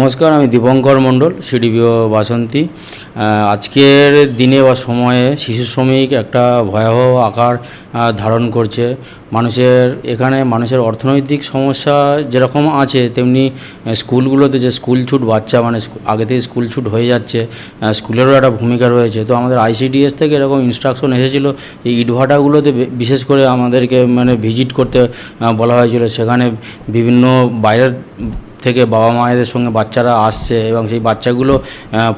নমস্কার, আমি দীপঙ্কর মণ্ডল, সিডিপিও বাসন্তী। আজকের দিনে বা সময়ে শিশু শ্রমিক একটা ভয়াবহ আকার ধারণ করছে। মানুষের এখানে মানুষের অর্থনৈতিক সমস্যা যেরকম আছে, তেমনি স্কুলগুলোতে যে স্কুল ছুট বাচ্চা মানে আগে থেকে স্কুল ছুট হয়ে যাচ্ছে স্কুলেরও একটা ভূমিকা রয়েছে। তো আমাদের আইসিডিএস থেকে এরকম ইনস্ট্রাকশন এসেছিল, এই ইটভাটাগুলোতে বিশেষ করে আমাদেরকে মানে ভিজিট করতে বলা হয়েছিল। সেখানে বিভিন্ন বাইরের থেকে বাবা মায়েদের সঙ্গে বাচ্চারা আসছে এবং সেই বাচ্চাগুলো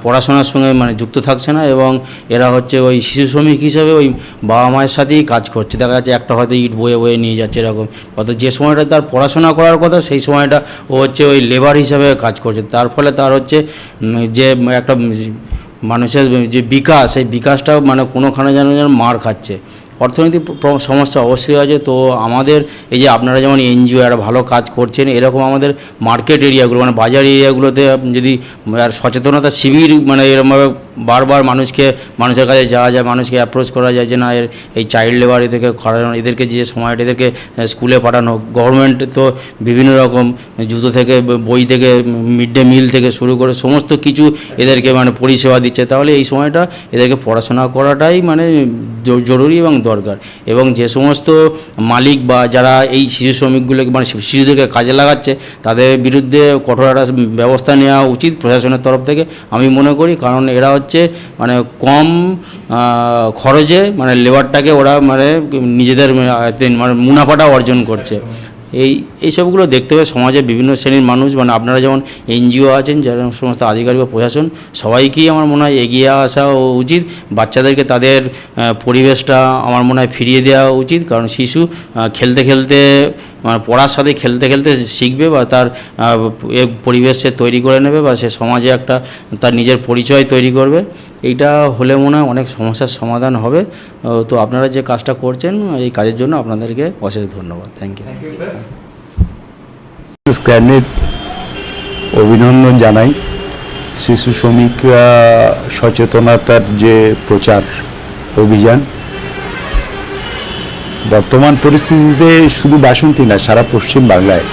পড়াশোনার সঙ্গে মানে যুক্ত থাকছে না এবং এরা হচ্ছে ওই শিশু শ্রমিক হিসেবে ওই বাবা মায়ের সাথেই কাজ করছে। দেখা যাচ্ছে একটা হয়তো ইট বয়ে বয়ে নিয়ে যাচ্ছে এরকম। অর্থাৎ যে সময়টা তার পড়াশোনা করার কথা, সেই সময়টা ও হচ্ছে ওই লেবার হিসাবে কাজ করছে। তার ফলে তার হচ্ছে যে একটা মানুষের যে বিকাশ, সেই বিকাশটা মানে কোনোখানে যেন যেন মার খাচ্ছে। অর্থনৈতিক সমস্যা অবশ্যই আছে। তো আমাদের এই যে আপনারা যেমন এনজিও একটা ভালো কাজ করছেন, এরকম আমাদের মার্কেট এরিয়াগুলো মানে বাজার এরিয়াগুলোতে যদি, আর সচেতনতা শিবির মানে এরকমভাবে বারবার মানুষকে, মানুষের কাছে যাওয়া যায়, মানুষকে অ্যাপ্রোচ করা যায় যে না, এর এই চাইল্ড লেবার এদেরকে এদেরকে যে সময়টা এদেরকে স্কুলে পাঠানো গভর্নমেন্ট তো বিভিন্ন রকম জুতো থেকে বই থেকে মিড ডে মিল থেকে শুরু করে সমস্ত কিছু এদেরকে মানে পরিষেবা দিচ্ছে। তাহলে এই সময়টা এদেরকে পড়াশোনা করাটাই মানে জরুরি এবং দরকার। এবং যে সমস্ত মালিক বা যারা এই শিশু শ্রমিকগুলোকে মানে শিশুদেরকে কাজে লাগাচ্ছে, তাদের বিরুদ্ধে কঠোর একটা ব্যবস্থা নেওয়া উচিত প্রশাসনের তরফ থেকে। আমি মনে করি কারণ এরা হচ্ছে মানে কম খরচে মানে লেবারটাকে ওরা মানে নিজেদের মানে মুনাফাটা অর্জন করছে। এই এইসবগুলো দেখতে হবে সমাজের বিভিন্ন শ্রেণির মানুষ মানে আপনারা যেমন এনজিও আছেন, যারা সমস্ত আধিকারিক বা প্রশাসন, সবাইকেই আমার মনে হয় এগিয়ে আসা উচিত। বাচ্চাদেরকে তাদের পরিবেশটা আমার মনে হয় ফিরিয়ে দেওয়া উচিত। কারণ শিশু খেলতে খেলতে পড়ার সাথে খেলতে খেলতে শিখবে বা তার পরিবেশ সে তৈরি করে নেবে বা সে সমাজে একটা তার নিজের পরিচয় তৈরি করবে। এইটা হলে মনে হয় অনেক সমস্যার সমাধান হবে। তো আপনারা যে কাজটা করছেন এই কাজের জন্য আপনাদেরকে অশেষ ধন্যবাদ। থ্যাংক ইউ স্ক্যানের অভিনন্দন জানাই। শিশু শ্রমিক সচেতনতার যে প্রচার অভিযান বর্তমান পরিস্থিতিতে শুধু বাসন্তী না, সারা পশ্চিম বাংলায়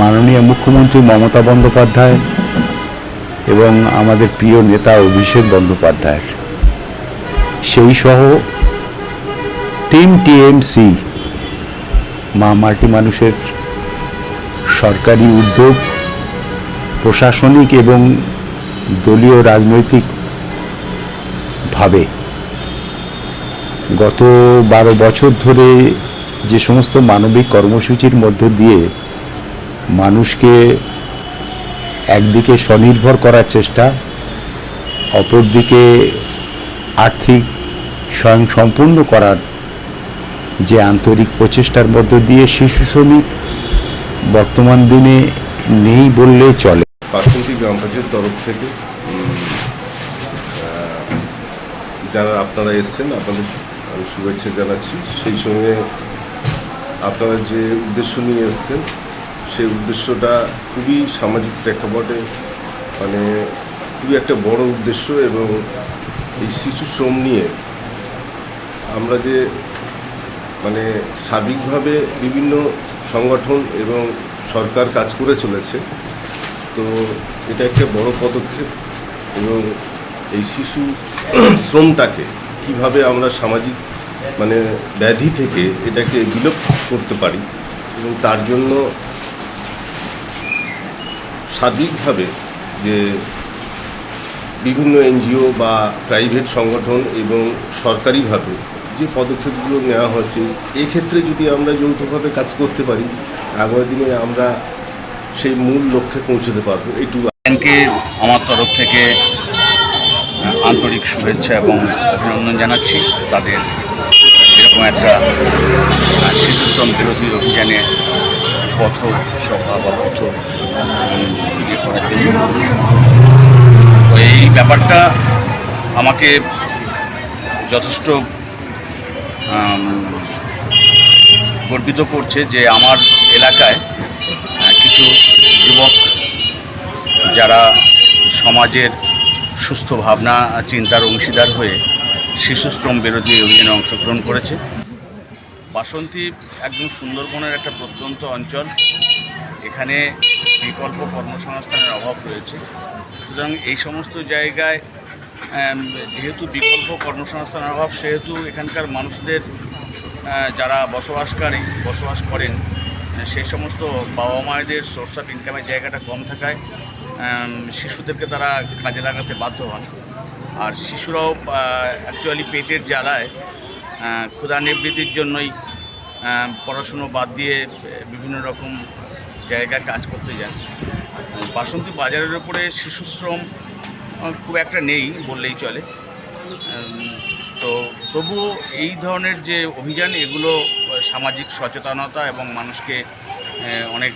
মাননীয় মুখ্যমন্ত্রী মমতা বন্দ্যোপাধ্যায় এবং আমাদের প্রিয় নেতা অভিষেক বন্দ্যোপাধ্যায়ের সেই সহ টিম টিএমসি, মা মাল্টি মানুষের সরকারি উদ্যোগ, প্রশাসনিক এবং দলীয় রাজনৈতিক ভাবে গত বারো বছর ধরে যে সমস্ত মানবিক কর্মসূচির মধ্য দিয়ে মানুষকে একদিকে স্বনির্ভর করার চেষ্টা, অপরদিকে আর্থিক স্বয়ংসম্পূর্ণ করার যে আন্তরিক প্রচেষ্টার মধ্য দিয়ে শিশু শ্রমিক বর্তমান দিনে নেই বললে চলে। বাসন্তী গ্রাম তরফ থেকে যারা আপনারা এসছেন, আপনাদের শুভেচ্ছা জানাচ্ছি। সেই সঙ্গে আপনারা যে উদ্দেশ্য নিয়ে এসছেন, সেই উদ্দেশ্যটা খুবই সামাজিক প্রেক্ষাপটে মানে খুবই একটা বড় উদ্দেশ্য এবং এই শিশু শ্রম নিয়ে আমরা যে মানে সার্বিকভাবে বিভিন্ন সংগঠন এবং সরকার কাজ করে চলেছে, তো এটা একটা বড় পদক্ষেপ এবং এই শিশু শ্রমটাকে কীভাবে আমরা সামাজিক মানে ব্যাধি থেকে এটাকে বিলোপ করতে পারি এবং তার জন্য সার্বিকভাবে যে বিভিন্ন এনজিও বা প্রাইভেট সংগঠন এবং সরকারিভাবে যে পদক্ষেপগুলো নেওয়া হচ্ছে এই ক্ষেত্রে যদি আমরা যৌথভাবে কাজ করতে পারি, আগামী দিনে আমরা সেই মূল লক্ষ্যে পৌঁছতে পারব। এইটুকু ব্যাংকে আমার তরফ থেকে আন্তরিক শুভেচ্ছা এবং অভিনন্দন জানাচ্ছি তাদের এরকম একটা আহ, শিশু শ্রম বিরোধী অভিযানে পথ সভা বা পথ ইয়ে করার জন্য এই ব্যাপারটা আমাকে যথেষ্ট গর্বিত করছে যে আমার এলাকায় কিছু যুবক যারা সমাজের সুস্থ ভাবনা, চিন্তার অংশীদার হয়ে শিশু শ্রম বিরোধী অভিযানে অংশগ্রহণ করেছে। বাসন্তী একদম সুন্দরবনের একটা প্রত্যন্ত অঞ্চল। এখানে বিকল্প কর্মসংস্থানের অভাব রয়েছে। সুতরাং এই সমস্ত জায়গায় যেহেতু বিকল্প কর্মসংস্থানের অভাব, সেহেতু এখানকার মানুষদের যারা বসবাসকারী, বসবাস করেন সেই সমস্ত বাবা মায়েদের সোর্স অফ ইনকামের জায়গাটা কম থাকায় শিশুদেরকে তারা কাজে লাগাতে বাধ্য হন। আর শিশুরাও অ্যাকচুয়ালি পেটের জ্বালায় ক্ষুধা নিবৃত্তির জন্যই পড়াশুনো বাদ দিয়ে বিভিন্ন রকম জায়গায় কাজ করতে যান। বাসন্তী বাজারের উপরে শিশুশ্রম আহ, খুব একটা নেই বললেই চলে। তো তবুও এই ধরনের যে অভিযান এগুলো সামাজিক সচেতনতা এবং মানুষকে অনেক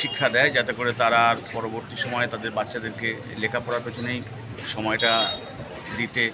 শিক্ষা দেয় যাতে করে তারা আর পরবর্তী সময়ে তাদের বাচ্চাদেরকে লেখাপড়ার পেছনেই সময়টা দিতে